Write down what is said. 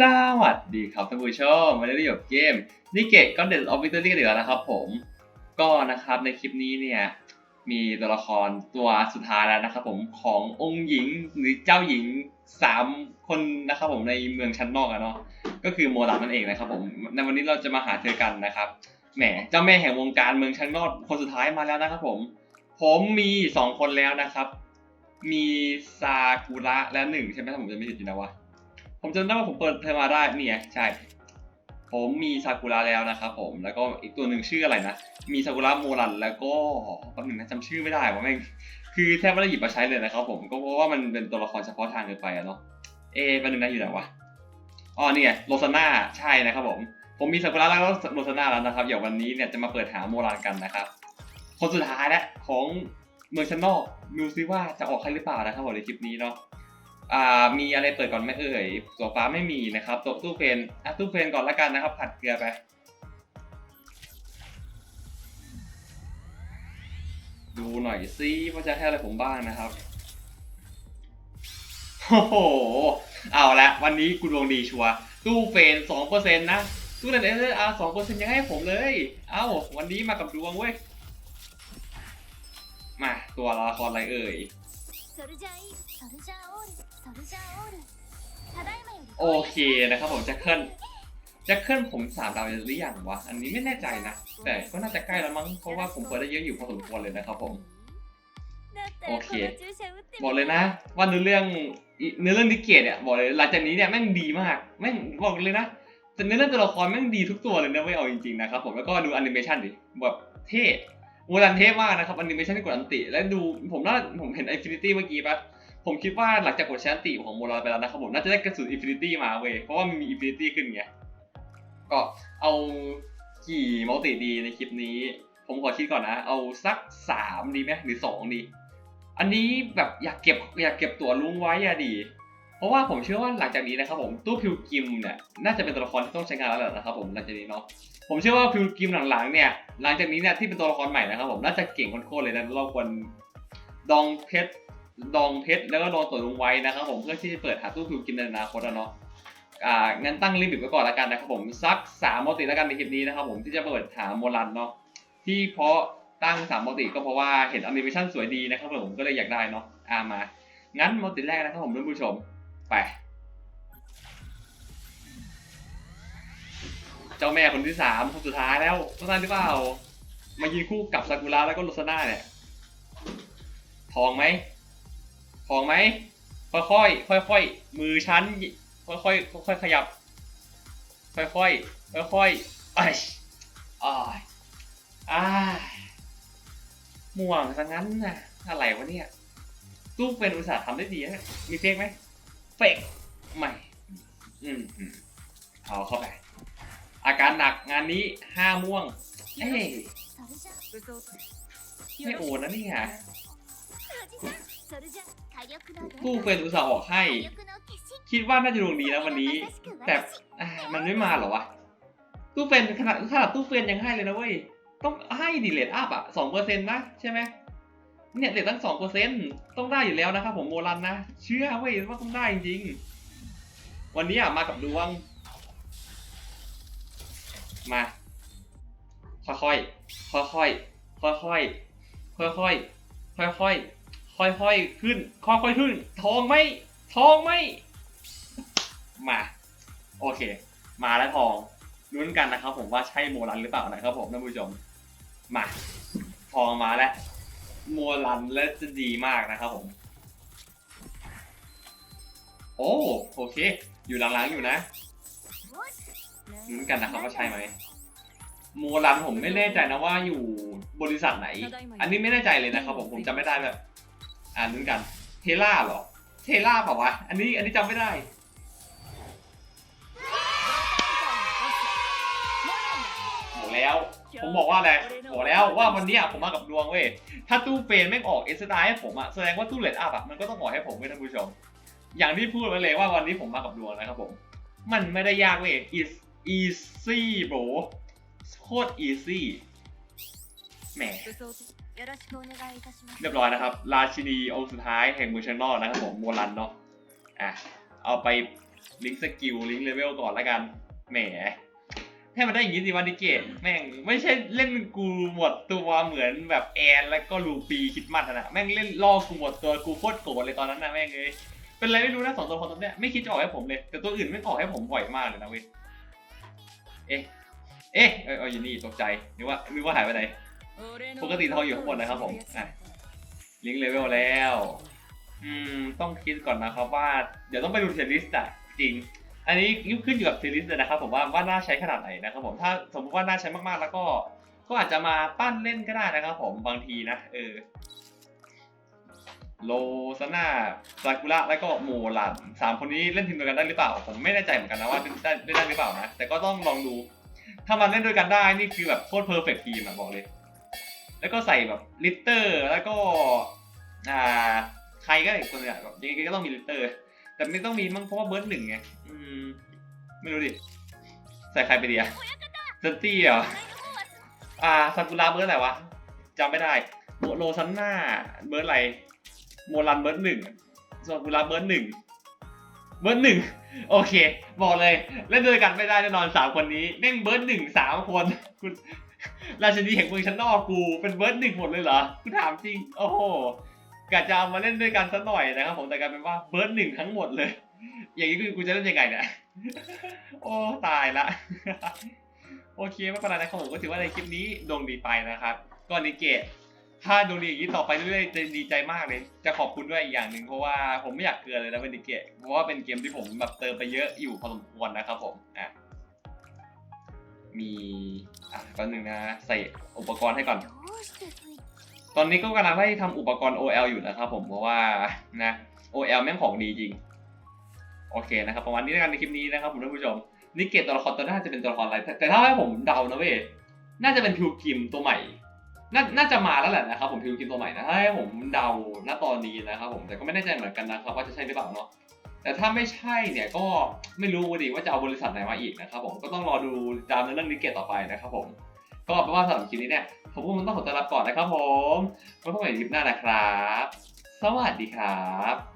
สวัสดีครับท่านผู้ชมมาได้อยู่กับเกมนิเกะก็เด็ดออฟฟิเตอรี่กันอีกแล้วนะครับผมก็นะครับในคลิปนี้เนี่ยมีตัวละครตัวสุดท้ายแล้วนะครับผมขององค์หญิงหรือเจ้าหญิงสามคนนะครับผมในเมืองชั้นนอกอะเนาะก็คือโมรานั่นเองนะครับผมในวันนี้เราจะมาหาเธอกันนะครับแหมเจ้าแม่แห่งวงการเมืองชั้นนอกคนสุดท้ายมาแล้วนะครับผม ผมมีสองคนแล้วนะครับ มีซากุระและหนึ่งใช่ไหมถ้าผมจะไม่ผิดนะวะ ผมจำได้ว่าผมเปิดเทอมาได้เนี่ยใช่ ผมมีซากุระแล้วนะครับผมแล้วก็อีกตัวหนึ่งชื่ออะไรนะ มีซากุระโมรันแล้วก็แป๊บหนึงนะจำชื่อไม่ได้ว่าแม่งคือแทบไม่ได้หยิบมาใช้เลยนะครับผมก็เพราะว่ามันเป็นตัวละครเฉพาะทางเกินไปอะเนาะเอะแป๊บหนึงนะอยู่ไหนวะอ๋อนี่ไงโรซาน่าใช่นะครับผมผมมีซากุระแล้วก็โรซาน่าแล้วนะครับเดี๋ยววันนี้เนี่ยจะมาเปิดหาโมรันกันนะครับคนสุดท้ายแล้วของเมืองชั้นนอกดูซิว่าจะออกใครหรือเปล่านะครับผมในคลิปนี้เนาะ มีอะไรเปิดก่อนไหมเอ่ยตัวฟ้าไม่มีนะครับตัวตู้เฟนอะตู้เฟนก่อนละกันนะครับ ผัดเกลือไปดูหน่อยซิว่าจะให้อะไรผมบ้างนะครับโอ้โหเอาละวันนี้กูดวงดีชัวตู้เฟนสองเปอร์เซ็นต์นะตู้เฟนเอสอาร์สองเปอร์เซ็นต์ยังให้ผมเลย เอ้าวันนี้มากับดวงเว้ยมาตัวละครอะไรเอ่ย ソルジャーイソルジャーオールソルジャーオールただいまより โอเคนะครับผมแจ็คเกิลแจ็คเกิลผมสามดาวหรือยังวะ อันนี้ไม่แน่ใจนะ แต่ก็น่าจะใกล้แล้วมั้ง เพราะว่าผมเปิดได้เยอะอยู่พอสมควรเลยนะครับผม だったらオッケーこの注射打ってみ บอกเลยนะ ว่าเนื้อเรื่องอิเนื้อเรื่องดิเกตเนี่ยบอกเลยหลังจากนี้เนี่ยแม่งดีมากแม่งบอกเลยนะแต่เนื้อเรื่องตัวละครแม่งดีทุกตัวเลยนะไม่เอาจริงๆนะครับผมแล้วก็ดูแอนิเมชันดิแบบเท่โ มดันเท่มากนะครับอนิเมชันที่กดอันติ และดูผมน่าผมเห็นอินฟินิตี้เมื่อกี้ปะผมคิดว่าหลังจากกดแชนติของโมรันไปแล้วนะครับผมน่าจะได้กระสุนอินฟินิตี้มาเว้ยเพราะว่ามันมีอินฟินิตี้ขึ้นไงก็เอากี่มัลติดีในคลิปนี้ ผมขอคิดก่อนนะ เอาสักสามดีไหมหรือสองดี อันนี้แบบอยากเก็บอยากเก็บตัวลุงไว้อะดี ราะว่าผมเชื่อว่าหลังจากนี้นะครับผมตู้พิวกิมเนี่ยน่าจะเป็นตัวละครที่ต้องใช้งานแล้วแหละนะครับผมหลังจากนี้เนาะผมเชื่อว่าพิวกิมหลังๆเนี่ยหลังจากนี้เนี่ยที่เป็นตัวละครใหม่นะครับผมน่าจะเก่งโคตรเลยนะเราควรดองเพชรดองเพชรแล้วก็ดองตัวลุงไว้นะครับผมเพื่อที่จะเปิดหาตู้พิวกิมในอนาคตอะเนาะอ่างั้นตั้งลิมิตไว้ก่อนล้วกันนะครับผมสักสามมติแล้วกันในคลิปนี้นะครับผมที่จะเปิดหาโมรันเนาะที่เพราะตั้งสามมติก็เพราะว่าเห็นแอนิเมชันสวยดีนะครับผมก็เลยอยากได้เนาะอ่ามางั้นมติแรกนะครับผมท่านผู้ชม ไป เจ้าแม่คนที่สามคนสุดท้ายแล้วต้องได้หรือเปล่า มายืนคู่กับซากุระแล้วก็โรซาน่าเนี่ย ทองไหม ทองไหม ค่อยๆค่อยๆมือชั้น ค่อยๆค่อยๆขยับ ค่อยๆค่อยๆไอ้ยอ้ายอ่าม่วงซะงั้นน่ะอะไรวะเนี่ยตู้เป็นอุตสาห์ทำได้ดีนะมีเฟกไหม เฟกใหม่ อืมอืมเอาเข้าไป อาการหนักงานนี้ห้าม่วงเฮ้ยไม่โอนนะนี่ยกู้เป็นอุตส่าห์ออกให้ คิดว่าน่าจะดวงดีนะวันนี้ แต่มันไม่มาหรอวะตู้เป็นขนาดขนาดตู้เป็นยังให้เลยนะเว้ย ต้องให้ดีเลตอัพอะสองเปอร์เซ็นต์นะใช่ไหม เนี่ยเลทตั้งสองเปอร์เซ็นต์ต้องได้อยู่แล้วนะครับผมโมรันนะ เชื่อเว้ยว่าต้องได้จริงๆ วันนี้อะมากับดวง มา ค่อยๆค่อยๆค่อยๆค่อยๆค่อยๆค่อยๆขึ้น ค่อยๆขึ้น ทองไหมทองไหมมา โอเค มาแล้วทองลุ้นกันนะครับผมว่าใช่โมรันหรือเปล่านะครับผมท่านผู้ชม มา ทองมาแล้ว โมรันและจะดีมากนะครับผม โอ้โอเค อยู่หลังๆอยู่นะลุ้นกันนะครับว่าใช่ไหมโมรันผมไม่แน่ใจนะว่าอยู่บริษัทไหน อันนี้ไม่แน่ใจเลยนะครับผมผมจำไม่ได้แบบ อ่านลุ้นกัน เทล่าเหรอ เทล่าเปล่าวะ อันนี้อันนี้จำไม่ได้บอกแล้ว ผมบอกว่าอะไรบอกแล้วว่าวันนี้ผมมากับดวงเว้ย ถ้าตู้เฟนไม่ออกเอสตาให้ผมอะแสดงว่าตู้เลดอัพอะมันก็ต้องออกให้ผมเว้ยท่านผู้ชม อย่างที่พูดไว้เลยว่าวันนี้ผมมากับดวงนะครับผม มันไม่ได้ยากเว้ย is easy bro โคตร easy แหมเรียบร้อยนะครับ ราชินีองค์สุดท้ายแห่งมือร์ชันอลนะครับผมโมลันเนาะอะเอาไปลิงก์สกิลลิงก์เลเวลก่อนแล้วกันแหม ให้มันได้อย่างนี้สิวันดิเกตแม่งไม่ใช่เล่นกูหมดตัวเหมือนแบบแอนแล้วก็ลูปีคิดมัดนะแม่งเล่นล่อกูหมดตัวกูโคตรโกรธเลยตอนนั้นนะแม่งเลยเป็นไรไม่รู้นะสองตัวคนตัวเนี้ยไม่คิดจะออกให้ผมเลย แต่ตัวอื่นไม่ออกให้ผมบ่อยมากเลยนะเว้ยเอ๊ะเอ๊ะเอออยู่นี่ตกใจนึกว่านึกว่าหายไปไหนปกติทองอยู่ข้างบนนะครับผมอะลิงก์เลเวลแล้ว อืมต้องคิดก่อนนะครับว่า เดี๋ยวต้องไปดูเทลิสต์อะจริง อันนี้ยุขึ้นอยู่กับเทลิสต์เลยนะครับผมว่าว่าน่าใช้ขนาดไหนนะครับผมถ้าสมมติว่าน่าใช้มากๆแล้วก็ ก็อาจจะมาปั้นเล่นก็ได้นะครับผมบางทีนะเออโลซาน่าซากุระแล้วก็โมลันสามคนนี้เล่นทีมเดียวกันได้หรือเปล่า ผมไม่แน่ใจเหมือนกันนะว่าได้ได้ได้หรือเปล่านะ แต่ก็ต้องลองดู ถ้ามันเล่นด้วยกันได้นี่คือแบบโคตรเพอร์เฟกต์ทีมอะบอกเลย แล้วก็ใส่แบบลิตเตอร์แล้วก็อ่าใครก็ได้อีกคนเนี่ยแบบยังไงก็ต้องมีลิตเตอร์ แต่ไม่ต้องมีมั้งเพราะว่าเบิร์ดหนึ่งไงอืมไม่รู้ดิใส่ใครไปดีอะเซนตี้เหรออ่าซากุระเบิร์ดอะไรวะจำไม่ได้โมโลซันน่าเบิร์ดอะไรโมรันเบิร์ดหนึ่งซากุระเบิร์ดหนึ่งเบิร์ดหนึ่งโอเค บอกเลยเล่นด้วยกันไม่ได้แน่นอนสามคนนี้แม่งเบิร์ดหนึ่งสามคนคุณราชินีแห่งเมืองชั้นนอกกูเป็นเบิร์ดหนึ่งหมดเลยเหรอกูถามจริง โอ้โห กะจะเอามาเล่นด้วยกันสักหน่อยนะครับผมแต่กลายเป็นว่าเบิร์ดหนึ่งทั้งหมดเลย อย่างนี้คือกูจะเล่นยังไงเนี่ยโอ้ตายละ โอเคไม่เป็นไรนะครับผมก็ถือว่าในคลิปนี้ดวงดีไปนะครับก่อนิเกตถ้าดวงดีอย่างนี้ต่อไปเรื่อยๆจะดีใจมากเลย จะขอบคุณด้วยอีกอย่างหนึ่งเพราะว่าผมไม่อยากเกินเลยนะเบนิเกตเพราะว่าเป็นเกมที่ผมแบบเติมไปเยอะอยู่พอสมควรนะครับผมอะมีอะก่อนหนึ่งนะใส่อุปกรณ์ให้ก่อน ตอนนี้ก็กำลังให้ทำอุปกรณ์ OL อยู่นะครับผมเพราะว่านะ OL แม่งของดีจริง โอเคนะครับประมาณนี้แล้วกันในคลิปนี้นะครับผมท่านผู้ชมนิเกตตัวละครตัวหน้าจะเป็นตัวละครอะไร แต่ถ้าให้ผมเดานะเว้ยน่าจะเป็นพิวกิมตัวใหม่น่าน่าจะมาแล้วแหละนะครับผมพิวกิมตัวใหม่นะถ้าให้ผมเดาณตอนนี้นะครับผมแต่ก็ไม่แน่ใจเหมือนกันนะครับว่าจะใช่หรือเปล่าเนาะแต่ถ้าไม่ใช่เนี่ยก็ไม่รู้ดิว่าจะเอาบริษัทไหนมาอีกนะครับผมก็ต้องรอดูตามในเรื่องนิเกตต่อไปนะครับผม ก็เป็นว่าสำหรับคลิปนี้เนี่ยผมก็มันต้องขอตัวลาก่อนนะครับผมไว้พบกันในคลิปหน้านะครับ สวัสดีครับ